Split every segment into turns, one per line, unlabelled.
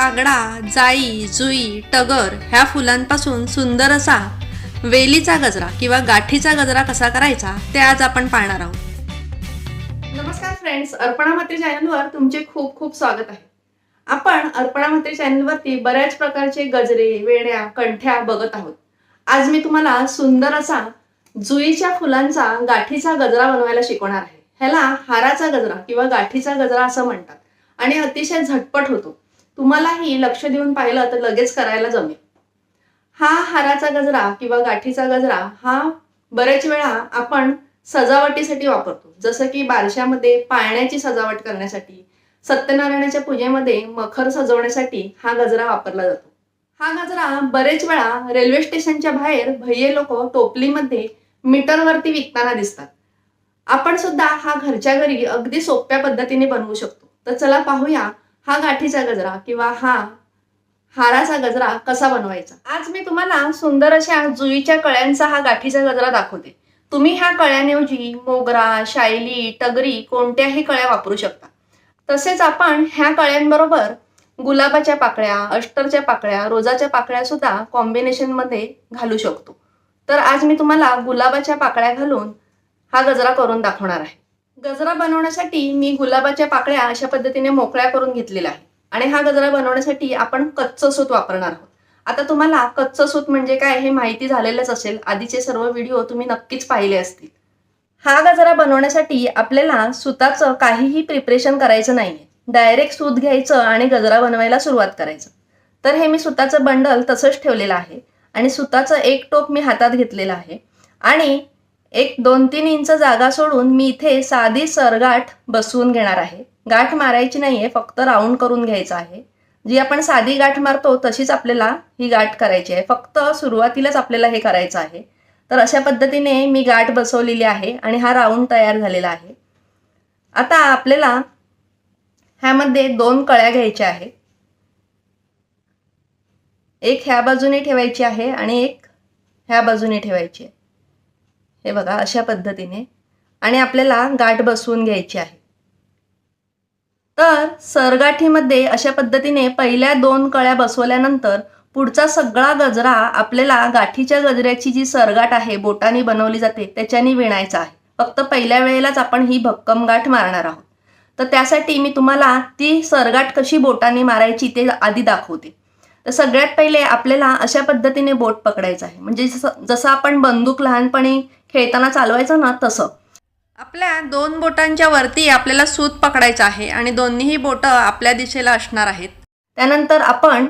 कागडा जाई जुई टगर ह्या फुलांपासून सुंदर असा वेलीचा गजरा किंवा गाठीचा गजरा कसा करायचा ते आज आपण पाहणार आहोत.
नमस्कार फ्रेंड्स अर्पणा मात्री चॅनलवर तुमचे खूप खूप स्वागत आहे. आपण अर्पणा मात्री चॅनलवरती बऱ्याच प्रकारचे गजरे वेण्या कंठ्या बघत आहोत. आज मी तुम्हाला सुंदर असा जुईच्या फुलांचा गाठीचा गजरा बनवायला शिकवणार आहे. ह्याला हाराचा गजरा किंवा गाठीचा गजरा असं म्हणतात आणि अतिशय झटपट होतो. तुम्हालाही लक्ष देऊन पाहिलं तर लगेच करायला जमेल. हा हाराचा गजरा किंवा गाठीचा गजरा हा बरेच वेळा आपण सजावटीसाठी वापरतो. जसं की बारशामध्ये पाळण्याची सजावट करण्यासाठी सत्यनारायणाच्या पूजेमध्ये मखर सजवण्यासाठी हा गजरा वापरला जातो. हा गजरा बरेच वेळा रेल्वे स्टेशनच्या बाहेर भैये लोक टोपलीमध्ये मीटरवरती विकताना दिसतात. आपण सुद्धा हा घरच्या घरी अगदी सोप्या पद्धतीने बनवू शकतो. तर चला पाहूया हा गाठीचा गजरा किंवा हा हाराचा गजरा कसा बनवायचा? आज मी तुम्हाला सुंदर अशा जुईच्या कळ्यांचा हा गाठीचा गजरा दाखवते. तुम्ही ह्या कळ्यांऐवजी मोगरा शायली टगरी कोणत्याही कळ्या वापरू शकता. तसेच आपण ह्या कळ्यांबरोबर गुलाबाच्या पाकळ्या अष्टरच्या पाकळ्या रोजाच्या पाकळ्या सुद्धा कॉम्बिनेशनमध्ये घालू शकतो. तर आज मी तुम्हाला गुलाबाच्या पाकळ्या घालून हा गजरा करून दाखवणार आहे. गजरा बनवण्यासाठी मी गुलाबाच्या पाकळ्या अशा पद्धतीने मोकळ्या करून घेतलेल्या आहे आणि हा गजरा बनवण्यासाठी आपण कच्चं सूत वापरणार आहोत. आता तुम्हाला कच्चं सूत म्हणजे काय हे माहिती झालेलंच असेल. आधीचे सर्व व्हिडिओ तुम्ही नक्कीच पाहिले असतील. हा गजरा बनवण्यासाठी आपल्याला सुताचं काहीही प्रिपरेशन करायचं नाहीये. डायरेक्ट सूत घ्यायचं आणि गजरा बनवायला सुरुवात करायचं. तर हे मी सुताचं बंडल तसंच ठेवलेलं आहे. आणि सुताचं एक टोप मी हातात घेतलेलं आहे. आणि एक दोन तीन इंच जागा सोडून मी इथे साधी सरगाठ बसवून घेणार आहे. गाठ मारायची नाहीये फक्त राऊंड करून घ्यायचं आहे. जी आपण साधी गाठ मारतो तशीच आपल्याला ही गाठ करायची आहे. फक्त सुरुवातीलाच आपल्याला हे करायचं आहे. तर अशा पद्धतीने मी गाठ बसवलेली आहे आणि हा राऊंड तयार झालेला आहे. आता आपल्याला ह्यामध्ये दोन कळ्या घ्यायच्या आहेत एक ह्या बाजूने ठेवायची आहे आणि एक ह्या बाजूने ठेवायची आहे. हे बघा अशा पद्धतीने. आणि आपल्याला गाठ बसवून घ्यायची आहे. तर सरगाठीमध्ये अशा पद्धतीने पहिल्या दोन कळ्या बसवल्यानंतर पुढचा सगळा गजरा आपल्याला गाठीच्या गजऱ्याची जी सरगाठ आहे बोटाने बनवली जाते त्याच्याने विणायचा आहे. फक्त पहिल्या वेळेलाच आपण ही भक्कम गाठ मारणार आहोत. तर त्यासाठी मी तुम्हाला ती सरगाठ कशी बोटाने मारायची ते आधी दाखवते. तर सगळ्यात पहिले आपल्याला अशा पद्धतीने बोट पकडायचं आहे. म्हणजे जसं जसं आपण बंदूक लहानपणी खेळताना चालवायचं ना तसं.
आपल्या दोन बोटांच्या वरती आपल्याला सूत पकडायचं आहे आणि दोन्हीही बोटं आपल्या दिशेला असणार आहेत.
त्यानंतर आपण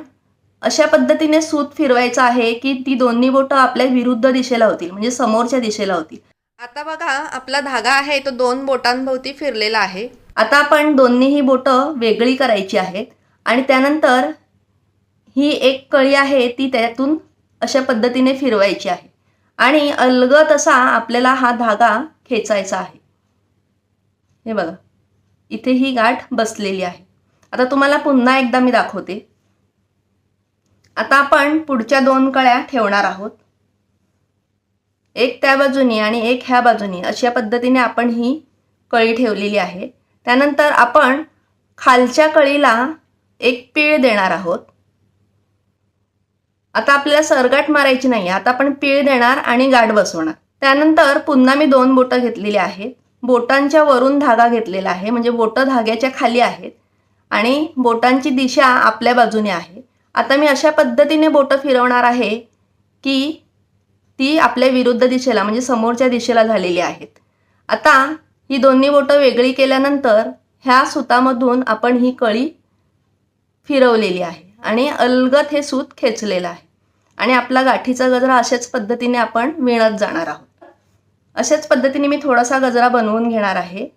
अशा पद्धतीने सूत फिरवायचं आहे की ती दोन्ही बोटं आपल्या विरुद्ध दिशेला होतील म्हणजे समोरच्या दिशेला होतील.
आता बघा आपला धागा आहे तो दोन बोटांभोवती फिरलेला आहे.
आता आपण दोन्हीही बोटं वेगळी करायची आहेत आणि त्यानंतर ही एक कळी आहे ती त्यातून अशा पद्धतीने फिरवायची आहे. आणि अलगत असा आपल्याला हा धागा खेचायचा आहे. हे बघा. इथे ही गाठ बसलेली आहे. आता तुम्हाला पुन्हा एकदा मी दाखवते. आता आपण पुढच्या दोन कळ्या ठेवणार आहोत. एक त्या बाजूनी आणि एक ह्या बाजूनी अशा पद्धतीने आपण ही कळी ठेवलेली आहे. त्यानंतर आपण खालच्या कळीला एक पीळ देणार आहोत. आता आपल्याला सरगाठ मारायची नाही आता आपण पीळ देणार आणि गाठ बसवणार. त्यानंतर पुन्हा मी दोन बोटं घेतलेली आहेत. बोटांच्या वरून धागा घेतलेला आहे. म्हणजे बोटं धाग्याच्या खाली आहेत. आणि बोटांची दिशा आपल्या बाजूने आहे. आता मी अशा पद्धतीने बोटं फिरवणार आहे की ती आपल्या विरुद्ध दिशेला म्हणजे समोरच्या दिशेला झालेली आहेत. आता ही दोन्ही बोटं वेगळी केल्यानंतर ह्या सुतामधून आपण ही कळी फिरवलेली आहे. आणि अलगत हे सूत खेचलेलं आहे. आणि आपला गाठीचा गजरा अशाच पद्धतीने आपण विणत जाणार आहोत. अशाच पद्धतीने मी थोडासा गजरा बनवून घेणार आहे.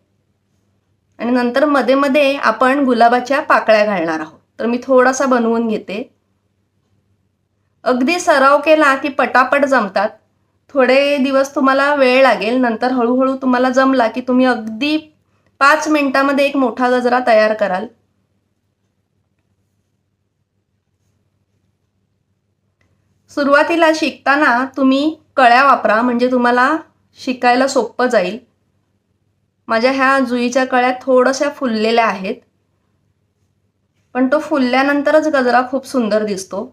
आणि नंतर मध्ये मध्ये आपण गुलाबाच्या पाकळ्या घालणार आहोत. तर मी थोडासा बनवून घेते. अगदी सराव केला की पटापट जमतात. थोडे दिवस तुम्हाला वेळ लागेल. नंतर हळूहळू तुम्हाला जमला की तुम्ही अगदी पाच मिनिटामध्ये एक मोठा गजरा तयार कराल. सुरुवातीला शिकताना तुम्ही कळ्या वापरा म्हणजे तुम्हाला शिकायला सोपं जाईल. माझ्या ह्या जुईच्या कळ्या थोड्याशा फुललेल्या आहेत. पण तो फुलल्यानंतरच गजरा खूप सुंदर दिसतो.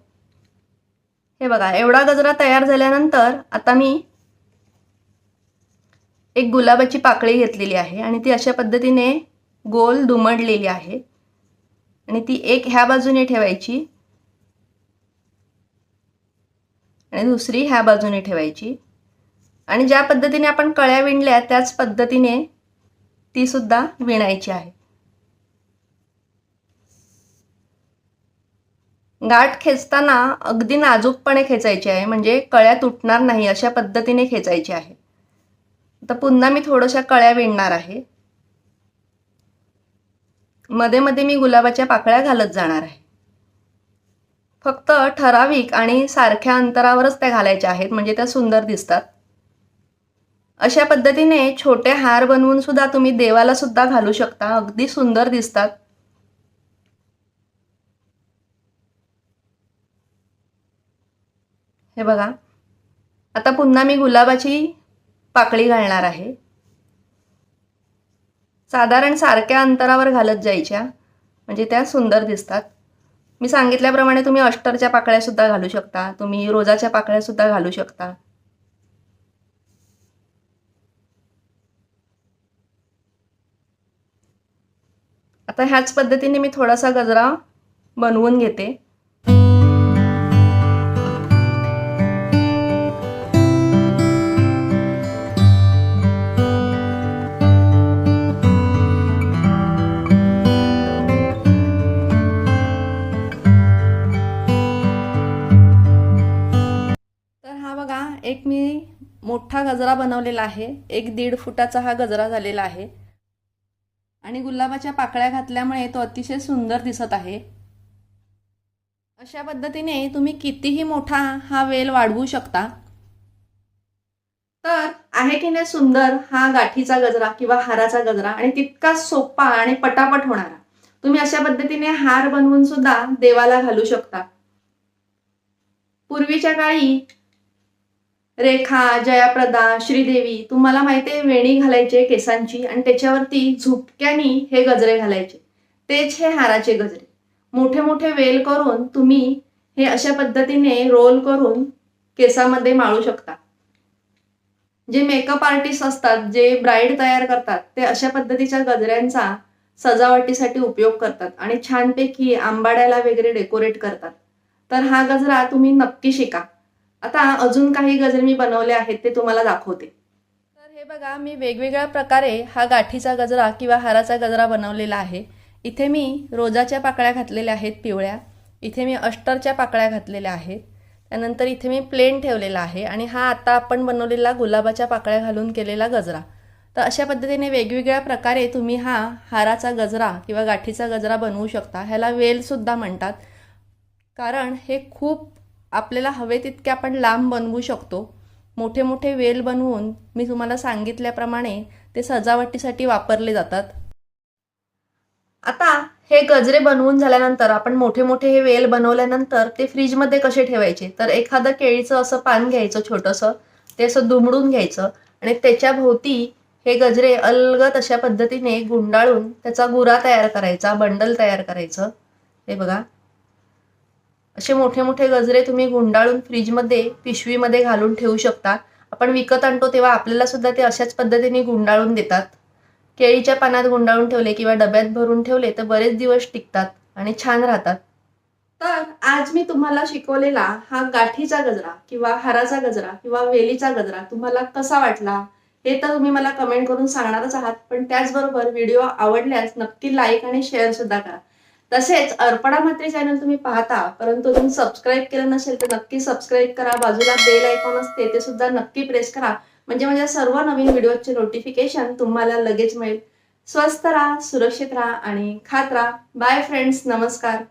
हे बघा एवढा गजरा तयार झाल्यानंतर आता मी एक गुलाबाची पाकळी घेतलेली आहे आणि ती अशा पद्धतीने गोल दुमडलेली आहे. आणि ती एक ह्या बाजूने ठेवायची. आणि दुसरी ह्या बाजूने ठेवायची. आणि ज्या पद्धतीने आपण कळ्या विणल्या त्याच पद्धतीने ती सुद्धा विणायची आहे. गाठ खेचताना अगदी नाजूकपणे खेचायची आहे म्हणजे कळ्या तुटणार नाही अशा पद्धतीने खेचायची आहे. तर पुन्हा मी थोड्याशा कळ्या विणणार आहे. मध्ये मध्ये मी गुलाबाच्या पाकळ्या घालत जाणार आहे. फक्त ठराविक आणि सारख्या अंतरावरच त्या घालायच्या आहेत म्हणजे त्या सुंदर दिसतात. अशा पद्धतीने छोटे हार बनवून सुद्धा तुम्ही देवाला सुद्धा घालू शकता अगदी सुंदर दिसतात. हे बघा आता पुन्हा मी गुलाबाची पाकळी घालणार आहे. साधारण सारख्या अंतरावर घालत जायच्या म्हणजे त्या सुंदर दिसतात. मी सांगितल्याप्रमाणे तुम्ही अष्टरच्या पाकळ्यासुद्धा घालू शकता. तुम्ही रोजाच्या पाकळ्यासुद्धा घालू शकता. आता ह्याच पद्धतीने मी थोडासा गजरा बनवून घेते. एक मी मोठा गजरा बनवलेला आहे. एक दीड फुटाचा हा गजरा झालेला आहे. आणि गुलाबाच्या पाकळ्या घातल्यामुळे तो अतिशय सुंदर दिसत आहे. अशा पद्धतीने तुम्ही कितीही मोठा हा वेल वाढवू शकता. तर आहे की नाही सुंदर हा गाठीचा गजरा किंवा हाराचा गजरा आणि तितका सोपा आणि पटापट होणारा. तुम्ही अशा पद्धतीने हार बनवून सुद्धा देवाला घालू शकता. पूर्वीच्या काळी रेखा जयाप्रदा श्रीदेवी तुम्हाला माहिती आहे वेणी घालायचे केसांची आणि त्याच्यावरती झुपक्यानी हे गजरे घालायचे. तेच हे हाराचे गजरे. मोठे मोठे वेल करून तुम्ही हे अशा पद्धतीने रोल करून केसामध्ये माळू शकता. जे मेकअप आर्टिस्ट असतात जे ब्राईड तयार करतात ते अशा पद्धतीच्या गजऱ्यांचा सजावटीसाठी उपयोग करतात आणि छानपैकी आंबाड्याला वगैरे डेकोरेट करतात. तर हा गजरा तुम्ही नक्की शिका. आता अजून काही गजरे मी बनवले आहेत ते तुम्हाला दाखवते. तर हे बघा मी वेगवेगळ्या प्रकारे हा गाठीचा गजरा किंवा हाराचा गजरा बनवलेला आहे. इथे मी रोजाच्या पाकळ्या घातलेल्या आहेत पिवळ्या. इथे मी अष्टरच्या पाकळ्या घातलेल्या आहेत. त्यानंतर इथे मी प्लेन ठेवलेला आहे आणि हा आता आपण बनवलेला गुलाबाच्या पाकळ्या घालून केलेला गजरा. तर अशा पद्धतीने वेगवेगळ्या प्रकारे तुम्ही हा हाराचा गजरा किंवा गाठीचा गजरा बनवू शकता. ह्याला वेलसुद्धा म्हणतात. कारण हे खूप आपल्याला हवे तितके आपण लांब बनवू शकतो. मोठे मोठे वेल बनवून मी तुम्हाला सांगितल्याप्रमाणे ते सजावटीसाठी वापरले जातात. आता हे गजरे बनवून झाल्यानंतर आपण मोठे मोठे हे वेल बनवल्यानंतर ते फ्रीजमध्ये कसे ठेवायचे? तर एखादं केळीचं असं पान घ्यायचं छोटंसं ते असं दुमडून घ्यायचं आणि त्याच्या भोवती हे गजरे अलगत अशा पद्धतीने गुंडाळून त्याचा गुरा तयार करायचा बंडल तयार करायचं. हे बघा. असे मोठे मोठे गजरे तुम्ही गुंडाळून फ्रीजमध्ये पिशवीमध्ये घालून ठेवू शकता. आपण विकत आणतो तेव्हा आपल्याला सुद्धा ते अशाच पद्धतीने गुंडाळून देतात. केळीच्या पानात गुंडाळून ठेवले किंवा डब्यात भरून ठेवले तर बरेच दिवस टिकतात आणि छान राहतात. तर आज मी तुम्हाला शिकवलेला हा गाठीचा गजरा किंवा हाराचा गजरा किंवा वेलीचा गजरा तुम्हाला कसा वाटला हे तर तुम्ही मला कमेंट करून सांगणारच आहात. पण त्याचबरोबर व्हिडिओ आवडल्यास नक्की लाईक आणि शेअर सुद्धा करा. तसेच अर्पणा मात्रे चॅनल तुम्ही पाहता परंतु तुम्ही सबस्क्राईब केलं नसेल तर नक्की सबस्क्राईब करा. बाजूला बेल आयकॉन असते ते सुद्धा नक्की प्रेस करा. म्हणजे माझ्या सर्व नवीन व्हिडिओचे नोटिफिकेशन तुम्हाला लगेच मिळेल. स्वस्त राहा सुरक्षित राहा आणि खात राहा. बाय फ्रेंड्स नमस्कार.